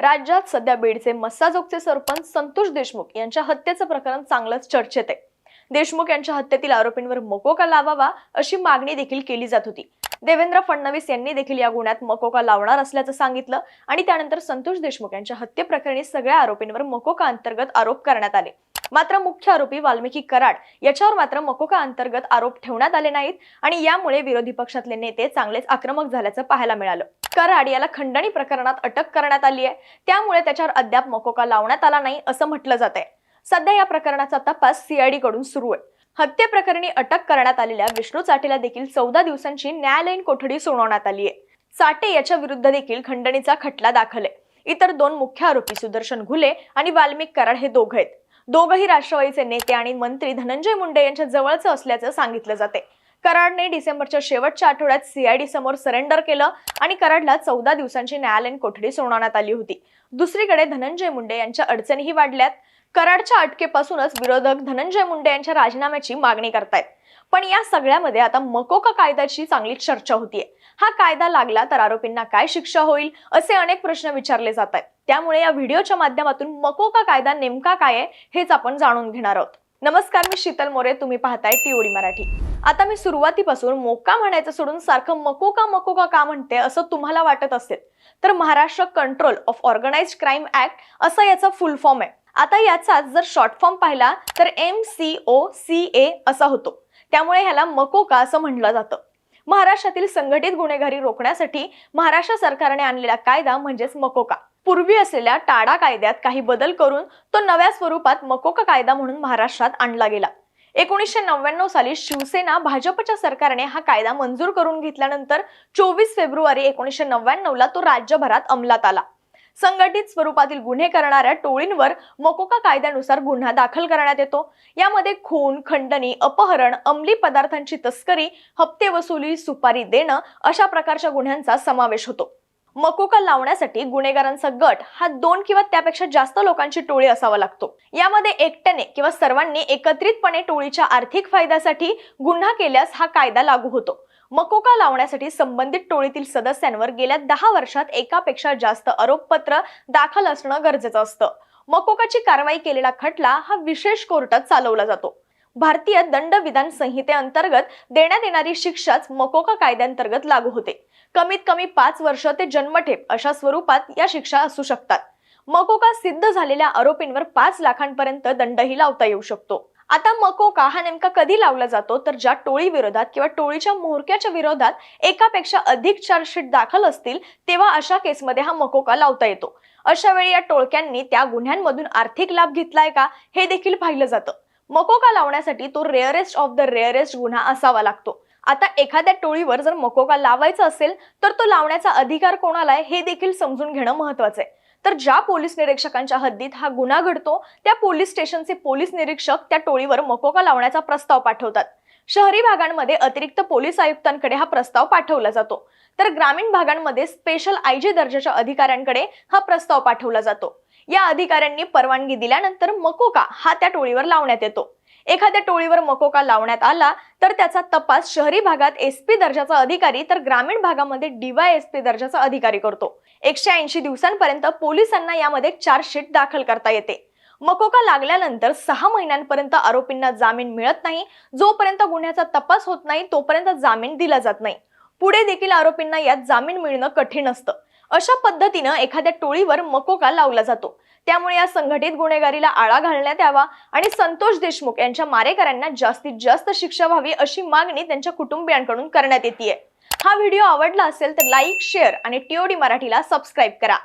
राज्यात सध्या बीडचे मस्साजोगचे सरपंच संतोष देशमुख यांच्या हत्येचं प्रकरण चांगलंच चर्चेत आहे. देशमुख यांच्या हत्येतील आरोपींवर मकोका लावावा अशी मागणी देखील केली जात होती. देवेंद्र फडणवीस यांनी देखील या गुन्ह्यात मकोका लावणार असल्याचं सांगितलं आणि त्यानंतर संतोष देशमुख यांच्या हत्येप्रकरणी सगळ्या आरोपींवर मकोका अंतर्गत आरोप करण्यात आले. मात्र मुख्य आरोपी वाल्मिकी कराड याच्यावर मात्र मकोका अंतर्गत आरोप ठेवण्यात आले नाहीत आणि यामुळे विरोधी पक्षातले नेते चांगलेच आक्रमक झाल्याचं पाहायला मिळालं. कराड याला खंडणी प्रकरणात अटक करण्यात आली आहे. त्यामुळे त्याच्यावर अद्याप मकोका लावण्यात आला नाही असं म्हटलं जात आहे. सध्या या प्रकरणाचा तपास सीआयडी कडून सुरू आहे. हत्येप्रकरणी अटक करण्यात आलेल्या विष्णू चाटेला देखील चौदा दिवसांची न्यायालयीन कोठडी सुनावण्यात आली आहे. चाटे याच्या विरुद्ध देखील खंडणीचा खटला दाखल आहे. इतर दोन मुख्य आरोपी सुदर्शन घुले आणि वाल्मिक कराड हे दोघ आहेत. दोघही राष्ट्रवादीचे नेते आणि मंत्री धनंजय मुंडे यांच्या जवळचं असल्याचं सांगितलं जाते. कराडने डिसेंबरच्या शेवटच्या आठवड्यात सीआयडी समोर सरेंडर केलं आणि कराडला चौदा दिवसांची न्यायालयीन कोठडी सुनावण्यात आली होती. दुसरीकडे धनंजय मुंडे यांच्या अडचणीही वाढल्यात. कराडच्या अटकेपासूनच विरोधक धनंजय मुंडे यांच्या राजीनाम्याची मागणी करतायत. पण या सगळ्यामध्ये आता मकोका कायद्याची चांगली चर्चा होतीये. हा कायदा लागला तर आरोपींना काय शिक्षा होईल असे अनेक प्रश्न विचारले जात आहेत त्यामुळे या व्हिडिओच्या माध्यमातून मकोका कायदा नेमका काय आहे हेच आपण जाणून घेणार आहोत. नमस्कार मी शीतल मोरे तुम्ही पाहताय टीओडी मराठी. आता मी सुरुवातीपासून मोका म्हणायचं सोडून सारखं मकोका मकोका का म्हणते असं तुम्हाला वाटत असेल तर Maharashtra control of organise crime act असा याचा फुल फॉर्म आहे. आता याचाच जर शॉर्ट फॉर्म पाहिला तर M C O C A असा होतो. त्यामुळे ह्याला मकोका असं म्हटलं जातं. महाराष्ट्रातील संघटित गुन्हेगारी रोखण्यासाठी महाराष्ट्र सरकारने आणलेला कायदा म्हणजेच मकोका पूर्वी असलेल्या टाडा कायद्यात काही बदल करून तो नव्या स्वरूपात मकोका कायदा म्हणून महाराष्ट्रात आणला गेला. एकोणीसशे नव्याण्णव साली शिवसेना भाजपच्या सरकारने हा कायदा मंजूर करून घेतल्यानंतर चोवीस फेब्रुवारी एकोणीसशे नव्याण्णवला तो राज्यभरात अंमलात आला. संघटित स्वरूपातील गुन्हे करणाऱ्या टोळींवर मकोका कायद्यानुसार गुन्हा दाखल करण्यात येतो. यामध्ये खून खंडणी अपहरण अंमली पदार्थांची तस्करी हप्ते वसुली सुपारी देणं अशा प्रकारच्या गुन्ह्यांचा समावेश होतो. मकोका लावण्यासाठी गुन्हेगारांचा गट हा दोन किंवा त्यापेक्षा जास्त लोकांची टोळी असावा लागतो. यामध्ये एकट्याने किंवा सर्वांनी एकत्रितपणे टोळीच्या आर्थिक फायद्यासाठी गुन्हा केल्यास हा कायदा लागू होतो. मकोका लावण्यासाठी संबंधित टोळीतील सदस्यांवर गेल्या दहा वर्षात एकापेक्षा जास्त आरोपपत्र दाखल असणं गरजेचं असतं. मकोकाची कारवाई केलेला खटला हा विशेष कोर्टात चालवला जातो. भारतीय दंड विधान संहितेअंतर्गत देण्यात येणारी शिक्षाच मकोका कायद्यांतर्गत लागू होते. कमीत कमी पाच वर्ष ते जन्मठेप अशा स्वरूपात या शिक्षा असू शकतात. मकोका सिद्ध झालेल्या आरोपींवर पाच लाखांपर्यंत दंडही लावता येऊ शकतो. आता मकोका हा नेमका कधी लावला जातो? तर ज्या टोळी विरोधात किंवा टोळीच्या म्होरक्याच्या विरोधात एकापेक्षा अधिक चार्जशीट दाखल असतील तेव्हा अशा केसमध्ये हा मकोका लावता येतो. अशा वेळी या टोळक्यांनी त्या गुन्ह्यांमधून आर्थिक लाभ घेतलाय का? हे देखील पाहिलं जातं. मकोका लावण्यासाठी तो रेअरेस्ट ऑफ द रेअरेस्ट गुन्हा असावा लागतो. आता एखाद्या टोळीवर जर मकोका लावायचा असेल तर तो लावण्याचा अधिकार कोणाला आहे हे देखील समजून घेणं महत्वाचं आहे. तर ज्या पोलीस निरीक्षकांच्या हद्दीत हा गुन्हा घडतो त्या पोलीस स्टेशनचे पोलीस निरीक्षक त्या टोळीवर मकोका लावण्याचा प्रस्ताव पाठवतात. शहरी भागांमध्ये अतिरिक्त पोलीस आयुक्तांकडे हा प्रस्ताव पाठवला जातो. तर ग्रामीण भागांमध्ये स्पेशल आयजी दर्जाच्या अधिकाऱ्यांकडे हा प्रस्ताव पाठवला जातो. या अधिकाऱ्यांनी परवानगी दिल्यानंतर मकोका हा त्या टोळीवर लावण्यात येतो. एखाद्या टोळीवर मकोका लावण्यात आला तर त्याचा तपास शहरी भागात एसपी दर्जाचा अधिकारी तर ग्रामीण भागामध्ये डीवाय एसपी दर्जाचा अधिकारी करतो. एकशे ऐंशी दिवसांपर्यंत पोलिसांना यामध्ये चार्जशीट दाखल करता येते. मकोका लागल्यानंतर सहा महिन्यांपर्यंत आरोपींना जामीन मिळत नाही. जोपर्यंत गुन्ह्याचा तपास होत नाही तोपर्यंत जामीन दिला जात नाही. पुढे देखील आरोपींना यात जामीन मिळणं कठीण असतं. अशा पद्धतीनं एखाद्या टोळीवर मकोका लावला जातो. त्यामुळे या संघटित गुन्हेगारीला आळा घालण्यात यावा आणि संतोष देशमुख यांच्या मारेकऱ्यांना जास्तीत जास्त शिक्षा व्हावी अशी मागणी त्यांच्या कुटुंबियांकडून करण्यात येते हा व्हिडिओ आवडला असेल तर लाईक शेअर आणि टीओडी मराठीला सबस्क्राईब करा.